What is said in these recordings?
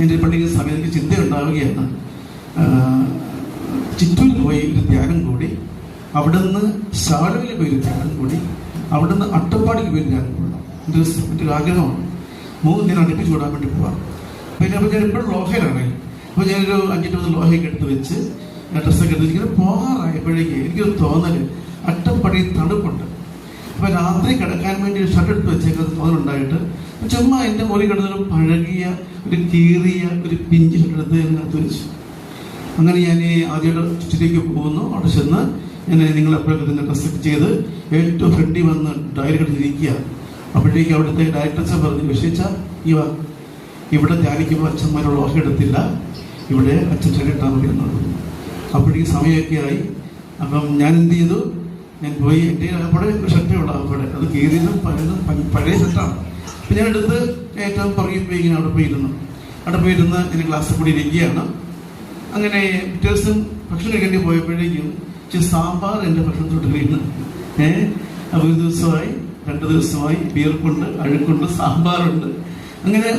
എന്റെ പഠിക്കുന്ന സമയത്ത് എനിക്ക് ചിന്തയുണ്ടാവുകയാണ് ചിറ്റൂരിൽ പോയി ഒരു ധ്യാനം കൂടി അവിടുന്ന് ശാലയിൽ പോയി ഒരു ധ്യാനം കൂടി അവിടുന്ന് അട്ടപ്പാടിക്ക് പോയി ധ്യാനം കൂടി. എന്റെ ഒരു ആഗ്രഹമാണ്. മൂന്ന് ദിനം അടുപ്പിച്ച് വിടാൻ വേണ്ടി പോവാം. പിന്നെ അപ്പോൾ ഞാൻ എപ്പോഴും ലോഹയിലാണ്. അപ്പോൾ ഞാനൊരു അഞ്ചിട്ട് ലോഹയൊക്കെ എടുത്ത് വെച്ച് ഡ്രസ്സൊക്കെ എടുത്ത് ഇങ്ങനെ പോകാറായപ്പോഴേക്ക് എനിക്കൊരു തോന്നൽ അട്ടപ്പാടി തണുപ്പുണ്ട്. അപ്പൊ രാത്രി കിടക്കാൻ വേണ്ടി ഒരു ഷർട്ട് എടുത്ത് വെച്ചേക്കുന്നത് അതിലുണ്ടായിട്ട് ചുമ്മാ എന്റെ മുറി കിടന്നൊരു പഴകിയ ഒരു കീറിയ ഒരു പിഞ്ച് ഷർട്ട് എടുത്ത് അതിനകത്ത് വെച്ചു. അങ്ങനെ ഞാൻ ഈ ആദ്യമായിട്ട് ചുറ്റിലേക്ക് പോകുന്നു. അവിടെ ചെന്ന് ഞാൻ നിങ്ങൾ എപ്പോഴൊക്കെ ഇതിന്റെ ഡ്രസ്സൊക്കെ ചെയ്ത് ഏറ്റവും ഫ്രണ്ടി വന്ന് ഡയറി എടുത്തിരിക്കുക അപ്പോഴേക്ക് അവിടുത്തെ ഡയറക്ടർസ് പറഞ്ഞു വിഷയിച്ച ഇവ ഇവിടെ ധ്യാനിക്കുമ്പോൾ അച്ഛന്മാരുള്ള ഓഹ എടുത്തില്ല. ഇവിടെ അച്ഛൻ എന്ന് പറഞ്ഞു അപ്പോഴേക്ക് സമയമൊക്കെ ആയി. അപ്പം ഞാൻ എന്ത് ചെയ്തു? ഞാൻ പോയി എന്റെ അവിടെ ഷർട്ടേ ഉള്ള അവിടെ. അത് കീറിയതും പലതും പഴയ ഷർട്ടാണ്. അപ്പം ഞാൻ എടുത്ത് ഏറ്റവും പുറകിൽ പോയി ഇങ്ങനെ അവിടെ പോയിരുന്നു. അവിടെ പോയിരുന്ന് ഇങ്ങനെ ക്ലാസ്സിൽ കൂടി ഇരിക്കുകയാണ്. അങ്ങനെ പിറ്റേ ദിവസം ഭക്ഷണം കഴിക്കേണ്ടി പോയപ്പോഴേക്കും ഇച്ചിരി സാമ്പാർ എന്റെ ഭക്ഷണത്തോട്ട് കഴിയുന്നു ഏഹ് ഒരു ദിവസമായി രണ്ട് ദിവസമായി ബീർപ്പുണ്ട് അഴുക്കുണ്ട് സാമ്പാറുണ്ട്. അങ്ങനെ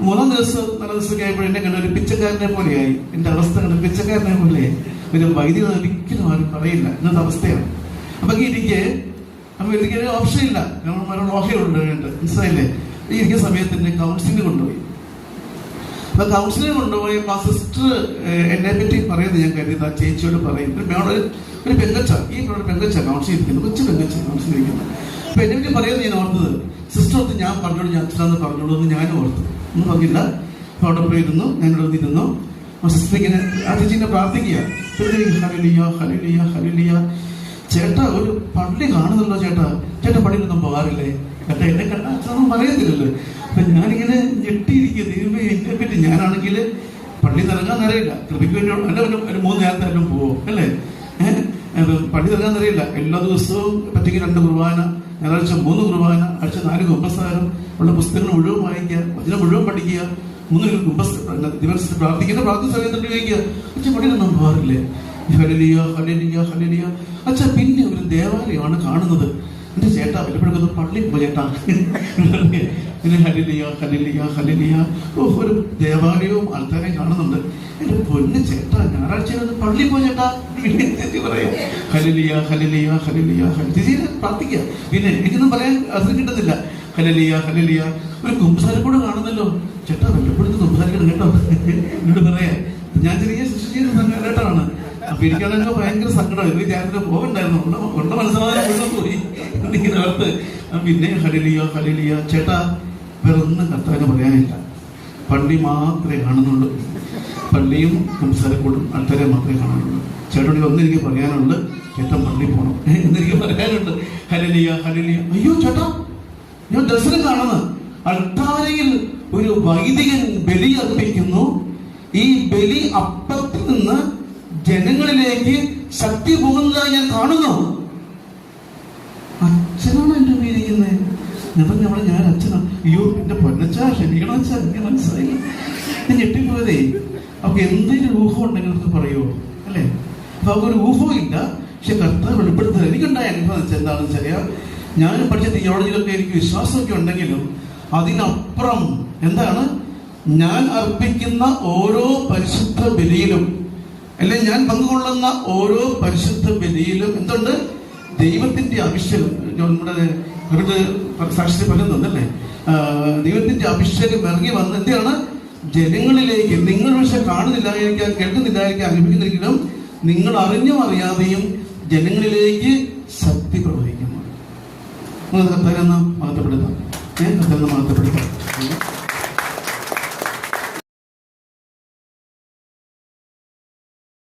മൂന്നാം ദിവസം നാല് ദിവസമൊക്കെ ആയപ്പോൾ എന്നെ കണ്ട ഒരു പിച്ചക്കാരനെ പോലെയായി. എന്റെ അവസ്ഥ കണ്ട പിച്ചക്കാരനെ പോലെയായി. ഒരു വൈദ്യുതി ഒരിക്കലും ആരും പറയില്ല. ഇന്നത്തെ അവസ്ഥയാണ്. അപ്പൊ ഇരിക്കെ അപ്പൊ എനിക്ക് ഓപ്ഷൻ ഇല്ല. കാരണം ഓഹയുണ്ട് വേണ്ട മനസ്സിലായില്ലേ ഇരിക്കുന്ന സമയത്തിന്റെ കൗൺസിലിംഗ് കൊണ്ടുപോയി. അപ്പൊ കൗൺസിലിംഗ് കൊണ്ടുപോയി ആ സിസ്റ്റർ എന്നെ പറ്റി പറയുന്നത് ഞാൻ കരുതി. ആ ചേച്ചിയോട് പറയും. ഒരു ഒരു പെങ്കച്ച ഈ ഒരു പെങ്കച്ച കൗൺസിൽ ഇരിക്കുന്നു കൊച്ചു പെങ്കച്ച കൗൺസിൽ ഇരിക്കുന്നു അപ്പൊ എന്നെ പറ്റി പറയുന്നത് ഞാൻ ഓർത്തത്. സിസ്റ്റർ ഓർത്ത് ഞാൻ പറഞ്ഞോളൂ ഞാൻ അച്ഛനാന്ന് പറഞ്ഞോളൂ എന്ന് ഞാനും ഓർത്തു. ഒന്നും പറഞ്ഞില്ല. അവിടെ പോയിരുന്നു ഞാൻ ഇവിടെ വന്നിരുന്നു. സിസ്റ്റർ ഇങ്ങനെ ആ ചേച്ചി പ്രാർത്ഥിക്കുക. ഹലിയ ഹലിയ ഹലിയ ചേട്ടാ ഒരു പള്ളി കാണുന്നല്ലോ ചേട്ടാ? ചേട്ടാ പള്ളിയിലൊന്നും പോകാറില്ലേ? ചേട്ടാ എന്നെ കണ്ട അച്ഛനൊന്നും പറയത്തില്ലല്ലോ. അപ്പൊ ഞാനിങ്ങനെ ഞെട്ടിയിരിക്കുക ദൈവമേ എന്നെ പറ്റി ഞാനാണെങ്കിൽ പള്ളി നിറങ്ങാൻ അറിയില്ല. കൃപയ്ക്ക് വേണ്ടി അല്ല ഒരു മൂന്ന് നേരത്തായാലും പോവും അല്ലേ? ഏഹ് പള്ളി നിറങ്ങാൻ അറിയില്ല. എല്ലാ ദിവസവും പറ്റിക്ക് രണ്ട് കുർബാന ഞായറാഴ്ച മൂന്ന് കുർബാന ആഴ്ച നാല് കുമ്പസാരം ഉള്ള പുസ്തകങ്ങൾ മുഴുവൻ വായിക്കുക വചനം മുഴുവൻ പഠിക്കുക മൂന്ന് കുമ്പസ് ദിവസത്തിൽ പ്രാർത്ഥിക്കുന്ന പ്രാർത്ഥന സമയത്ത് ഉപയോഗിക്കുക. പക്ഷെ പള്ളിയിലൊന്നും പോകാറില്ലേ? ഹലിയ ഹലിയ ഹലിയ അച്ഛ പിന്നെ ഒരു ദേവാലയമാണ് കാണുന്നത്. എന്റെ ചേട്ടാ വല്ലപ്പോഴൊക്കെ പള്ളി പോ ചേട്ടാ. പിന്നെ ഹലിയ ഹലിയ ഹലിയ ഒരു ദേവാലയവും ആൾക്കാരെ കാണുന്നുണ്ട്. എന്റെ പൊന്ന് ചേട്ടാ ഞായറാഴ്ച പള്ളി പോ ചേട്ടാ. ചേച്ചി പറയാം? ഹലിയ ഹലിയ പ്രാർത്ഥിക്കുക. പിന്നെ എനിക്കൊന്നും പറയാൻ അർത്ഥം കിട്ടുന്നില്ല. ഹലിയ ഹലിയ ഒരു കുംഭസാരം കൂടെ കാണുന്നല്ലോ. ചേട്ടാ വല്ലപ്പോഴത്തെ കുംസാരിക്കണം കേട്ടോ. എന്നോട് പറയാ. ഞാൻ ചെറിയ സൃഷ്ടി ചെയ്യുന്ന സംഘടനയാണ് അപ്പൊ ഭയങ്കര സങ്കടം ഇത് ഞാനൊരു പോകണ്ടായിരുന്നു ഉണ്ട ഉണ്ട മനസ്സിലാകാൻ പോയി. ഇങ്ങനെ ഓർത്ത് പിന്നെ ഹലിലിയ ഹലിലിയ. ചേട്ടാ വേറെ ഒന്നും കർത്താവിന് പറയാനില്ല. പള്ളി മാത്രമേ കാണുന്നുള്ളൂ. പള്ളിയും സംസാരക്കൂടും ആൾക്കാരെ മാത്രമേ കാണുന്നുള്ളൂ. ഒന്ന് എനിക്ക് പറയാനുണ്ട്. ചേട്ടൻ പള്ളി പോകണം എന്നെനിക്ക് പറയാനുണ്ട്. ഹലിലിയ ഹലിലിയ. അയ്യോ ചേട്ടാ ഞാൻ ദർശനം കാണുന്നത് അൾത്താരയിൽ ഒരു വൈദികൻ ബലി അർപ്പിക്കുന്നു. ഈ ബലി അപ്പത്തിൽ നിന്ന് ജനങ്ങളിലേക്ക് ശക്തി പോകുന്നതായി ഞാൻ കാണുന്നു. അച്ഛനാണ് എന്റെ ഉപയോഗിക്കുന്നത് ഞാൻ നമ്മളെ ഞാൻ അച്ഛനാണ് അയ്യോ എന്റെ പൊന്നച്ചാ ക്ഷമിക്കണം അച്ഛാ എനിക്ക് മനസ്സിലായില്ല. ഞാൻ ഞെട്ടിപ്പോയതേ അപ്പൊ എന്തെങ്കിലും ഊഹം ഉണ്ടെങ്കിൽ നമുക്ക് പറയുമോ അല്ലേ? അപ്പൊ അവർക്കൊരു ഊഹവും ഇല്ല. പക്ഷെ കർത്താവ് വെളിപ്പെടുത്തുന്നത് എനിക്കുണ്ടായ അനുഭവം വെച്ചാൽ എന്താണെന്ന് വെച്ചാൽ ഞാൻ പഠിച്ച തിയോളജിയിലൊക്കെ എനിക്ക് വിശ്വാസമൊക്കെ ഉണ്ടെങ്കിലും അതിനപ്പുറം എന്താണ്? ഞാൻ അർപ്പിക്കുന്ന ഓരോ പരിശുദ്ധ ബലിയിലും അല്ലെ ഞാൻ പങ്കുകൊള്ളുന്ന ഓരോ പരിശുദ്ധ ബലിയിലും എന്തുണ്ട്? ദൈവത്തിന്റെ അഭിഷേകം. നമ്മുടെ അവരുടെ സാക്ഷി പറയുന്നുണ്ടല്ലേ? ദൈവത്തിന്റെ അഭിഷേകം ഇറങ്ങി വന്ന് എന്തെയാണ് ജനങ്ങളിലേക്ക് നിങ്ങൾ പക്ഷെ കാണുന്നില്ലായിരിക്കാം കേൾക്കുന്നില്ലായിരിക്കാം അനുഭവിക്കുന്നെങ്കിലും നിങ്ങൾ അറിഞ്ഞും അറിയാതെയും ജനങ്ങളിലേക്ക് ശക്തി പ്രവഹിക്കുന്നു. നമ്മൾ കർത്താരെന്ന് മഹത്വപ്പെടുത്താം ഏഹ് കർത്താരെന്ന്